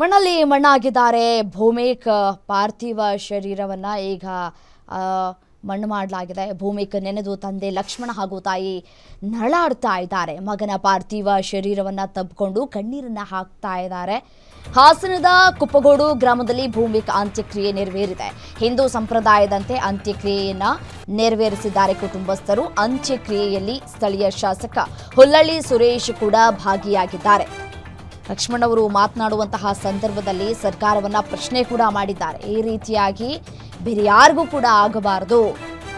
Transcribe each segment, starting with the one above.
ಮಣ್ಣಲ್ಲಿ ಮಣ್ಣಾಗಿದ್ದಾರೆ. ಭೂಮಿಕ್ ಪಾರ್ಥಿವ ಶರೀರವನ್ನ ಈಗ ಮಣ್ಣು ಮಾಡಲಾಗಿದೆ. ಭೂಮಿಕ ನೆನೆದು ತಂದೆ ಲಕ್ಷ್ಮಣ ಹಾಗೂ ತಾಯಿ ನಳಾಡ್ತಾ ಇದ್ದಾರೆ. ಮಗನ ಪಾರ್ಥಿವ ಶರೀರವನ್ನ ತಬ್ಕೊಂಡು ಕಣ್ಣೀರನ್ನ ಹಾಕ್ತಾ ಇದ್ದಾರೆ. ಹಾಸನದ ಕುಪ್ಪಗೋಡು ಗ್ರಾಮದಲ್ಲಿ ಭೂಮಿಕ ಅಂತ್ಯಕ್ರಿಯೆ ನೆರವೇರಿದೆ. ಹಿಂದೂ ಸಂಪ್ರದಾಯದಂತೆ ಅಂತ್ಯಕ್ರಿಯೆಯನ್ನ ನೆರವೇರಿಸಿದ್ದಾರೆ ಕುಟುಂಬಸ್ಥರು. ಅಂತ್ಯಕ್ರಿಯೆಯಲ್ಲಿ ಸ್ಥಳೀಯ ಶಾಸಕ ಹುಲ್ಲಳ್ಳಿ ಸುರೇಶ್ ಕೂಡ ಭಾಗಿಯಾಗಿದ್ದಾರೆ. ಲಕ್ಷ್ಮಣ್ ಅವರು ಮಾತನಾಡುವಂತಹ ಸಂದರ್ಭದಲ್ಲಿ ಸರ್ಕಾರವನ್ನ ಪ್ರಶ್ನೆ ಕೂಡ ಮಾಡಿದ್ದಾರೆ. ಈ ರೀತಿಯಾಗಿ ಬೇರೆ ಯಾರಿಗೂ ಕೂಡ ಆಗಬಾರದು.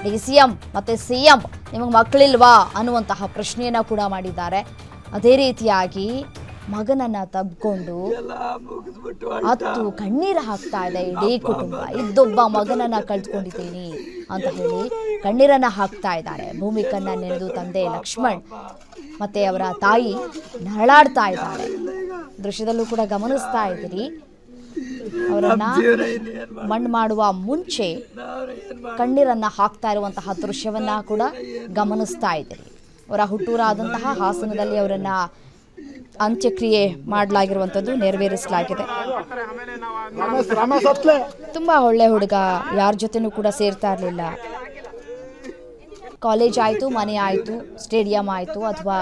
ಡಿ ಸಿ ಎಂ ಮತ್ತೆ ಸಿ ಎಂ ನಿಮಗೆ ಮಕ್ಕಳಿಲ್ವಾ ಅನ್ನುವಂತಹ ಪ್ರಶ್ನೆಯನ್ನ ಕೂಡ ಮಾಡಿದ್ದಾರೆ. ಅದೇ ರೀತಿಯಾಗಿ ಮಗನನ್ನ ತಬ್ಕೊಂಡು ಹತ್ತು ಕಣ್ಣೀರು ಹಾಕ್ತಾ ಇದೆ ಇಡೀ ಕುಟುಂಬ. ಇದ್ದೊಬ್ಬ ಮಗನನ್ನ ಕಳ್ತ್ಕೊಂಡಿದ್ದೀನಿ ಅಂತ ಹೇಳಿ ಕಣ್ಣೀರನ್ನ ಹಾಕ್ತಾ ಇದ್ದಾರೆ. ಭೂಮಿಕನ್ನ ನೆನೆದು ತಂದೆ ಲಕ್ಷ್ಮಣ್ ಮತ್ತೆ ಅವರ ತಾಯಿ ನರಳಾಡ್ತಾ ಇದ್ದಾರೆ. ದೃಶ್ಯದಲ್ಲೂ ಕೂಡ ಗಮನಿಸ್ತಾ ಇದ್ದೀರಿ. ಅವರನ್ನ ಮಣ್ಣು ಮಾಡುವ ಮುಂಚೆ ಕಣ್ಣೀರನ್ನ ಹಾಕ್ತಾ ಇರುವಂತಹ ದೃಶ್ಯವನ್ನ ಕೂಡ ಗಮನಿಸ್ತಾ ಇದ್ದೀರಿ. ಅವರ ಹುಟ್ಟೂರಾದಂತಹ ಹಾಸನದಲ್ಲಿ ಅವರನ್ನ ಅಂತ್ಯಕ್ರಿಯೆ ಮಾಡಲಾಗಿರುವಂಥದ್ದು ನೆರವೇರಿಸಲಾಗಿದೆ. ತುಂಬಾ ಒಳ್ಳೆ ಹುಡುಗ ಯಾರ ಜೊತೆನೂ ಕೂಡ ಸೇರ್ತಾ ಇರಲಿಲ್ಲ. ಕಾಲೇಜ್ ಆಯಿತು ಮನೆ ಆಯಿತು ಸ್ಟೇಡಿಯಂ ಆಯಿತು ಅಥವಾ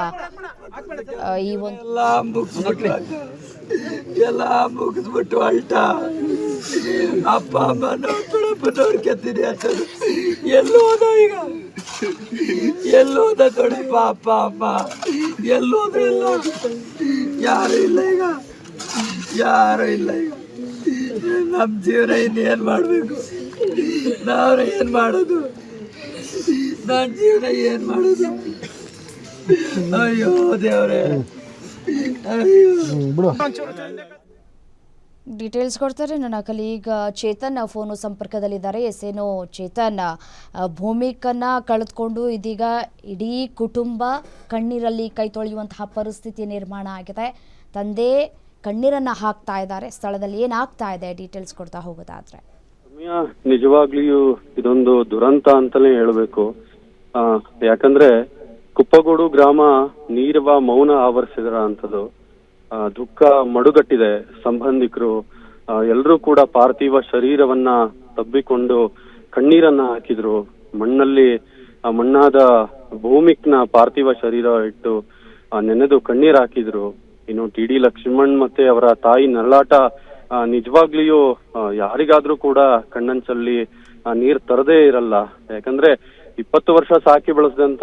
ಈ ಒಂದು ಎಲ್ಲ ಮುಗಿಸ್ಬಿಟ್ಟು ಎಲ್ಲ ಮುಗಿಸ್ಬಿಟ್ಟು ಅಲ್ಟ ಅಪ್ಪ ಅಮ್ಮ ನೋಡ್ಬಿಡಪ್ಪ ನೋಡ್ಕೊತೀನಿ ಅಂತ. ಎಲ್ಲೋದ ಈಗ? ಎಲ್ಲೋದ ಕಣಪ್ಪ ಅಪ್ಪ ಅಮ್ಮ? ಎಲ್ಲೋದ ಎಲ್ಲ ಯಾರು ಇಲ್ಲ ಈಗ. ಯಾರು ಇಲ್ಲ ಈಗ. ನಮ್ಮ ಜೀವನ ಇನ್ನೇನು ಮಾಡಬೇಕು? ನಾವು ಏನು ಮಾಡೋದು? ನನ್ನ ಜೀವನ ಏನು ಮಾಡೋದು? ಅಯ್ಯೋ ದೇವ್ರೆ. ಅಯ್ಯೋ. ಬಿಡು. ಡೀಟೇಲ್ಸ್ ಕೊಡ್ತಾರೆ ನನ್ನ ಕಲೀಗ್ ಚೇತನ್ ಫೋನು ಸಂಪರ್ಕದಲ್ಲಿದ್ದಾರೆ. ಎಸ್ ಏನು ಚೇತನ್ ಭೂಮಿಕನ್ನ ಕಳೆದುಕೊಂಡು ಇದೀಗ ಇಡೀ ಕುಟುಂಬ ಕಣ್ಣೀರಲ್ಲಿ ಕೈ ತೊಳೆಯುವಂತಹ ಪರಿಸ್ಥಿತಿ ನಿರ್ಮಾಣ ಆಗಿದೆ. ತಂದೆ ಕಣ್ಣೀರನ್ನು ಹಾಕ್ತಾ ಇದ್ದಾರೆ. ಸ್ಥಳದಲ್ಲಿ ಏನಾಗ್ತಾ ಇದೆ? ಡೀಟೇಲ್ಸ್ ಕೊಡ್ತಾ ಹೋಗೋದಾದ್ರೆ. ನಿಜವಾಗ್ಲಿಯೂ ಇದೊಂದು ದುರಂತ ಅಂತಲೇ ಹೇಳಬೇಕು. ಯಾಕಂದ್ರೆ ಕುಪ್ಪಗೋಡು ಗ್ರಾಮ ನೀರವ ಮೌನ ಆವರಿಸಿದ್ರ ಅಂತದ್ದು. ದುಃಖ ಮಡುಗಟ್ಟಿದೆ. ಸಂಬಂಧಿಕರು ಎಲ್ಲರೂ ಕೂಡ ಪಾರ್ಥಿವ ಶರೀರವನ್ನ ತಬ್ಬಿಕೊಂಡು ಕಣ್ಣೀರನ್ನ ಹಾಕಿದ್ರು. ಮಣ್ಣಲ್ಲಿ ಆ ಮಣ್ಣಾದ ಭೂಮಿಕ್ನ ಪಾರ್ಥಿವ ಶರೀರ ಇಟ್ಟು ನೆನೆದು ಕಣ್ಣೀರ್ ಹಾಕಿದ್ರು. ಇನ್ನು ಟಿ ಡಿ ಲಕ್ಷ್ಮಣ್ ಮತ್ತೆ ಅವರ ತಾಯಿ ಆ, ನಿಜವಾಗ್ಲಿಯೂ ಯಾರಿಗಾದ್ರೂ ಕೂಡ ಕಣ್ಣಂಚಲ್ಲಿ ನೀರ್ ತರದೇ ಇರಲ್ಲ. ಯಾಕಂದ್ರೆ ಇಪ್ಪತ್ತು ವರ್ಷ ಸಾಕಿ ಬೆಳೆಸಿದಂತ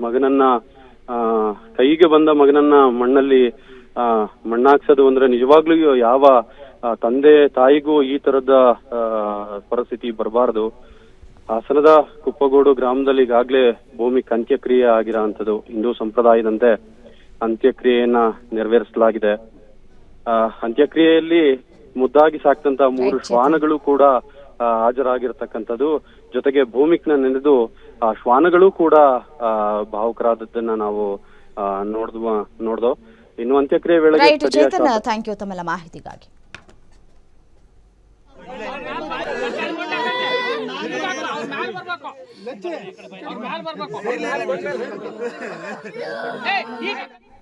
ಮಗನನ್ನ ಕೈಗೆ ಬಂದ ಮಗನನ್ನ ಮಣ್ಣಲ್ಲಿ ಮಣ್ಣಾಕ್ಸೋದು ಅಂದ್ರೆ ನಿಜವಾಗ್ಲೂ ಯಾವ ತಂದೆ ತಾಯಿಗೂ ಈ ತರದ ಪರಿಸ್ಥಿತಿ ಬರಬಾರದು. ಹಾಸನದ ಕುಪ್ಪಗೋಡು ಗ್ರಾಮದಲ್ಲಿ ಈಗಾಗಲೇ ಭೂಮಿ ಅಂತ್ಯಕ್ರಿಯೆ ಆಗಿರೋ ಅಂಥದ್ದು ಹಿಂದೂ ಸಂಪ್ರದಾಯದಂತೆ ಅಂತ್ಯಕ್ರಿಯೆಯನ್ನ ನೆರವೇರಿಸಲಾಗಿದೆ. ಆ, ಅಂತ್ಯಕ್ರಿಯೆಯಲ್ಲಿ ಮುದ್ದಾಗಿ ಸಾಕ್ತಂತ ಮೂರು ಶ್ವಾನಗಳು ಕೂಡ ಹಾಜರಾಗಿರತಕ್ಕಂಥದ್ದು. ಜೊತೆಗೆ ಭೂಮಿಕ್ನ ನೆನೆದು ಶ್ವಾನಗಳು ಕೂಡ ಭಾವುಕರಾದದ್ದನ್ನ ನಾವು ನೋಡಿದ್ವ ನೋಡ್ದ್ವ ನೋಡ್ದೋ. ಇನ್ನು ಅಂತ್ಯಕ್ರಿಯೆ ಸ್ಥಳೀಯ ಚೇತನ್ ಥ್ಯಾಂಕ್ ಯು ತಮ್ಮೆಲ್ಲ ಮಾಹಿತಿಗಾಗಿ. ಈಗ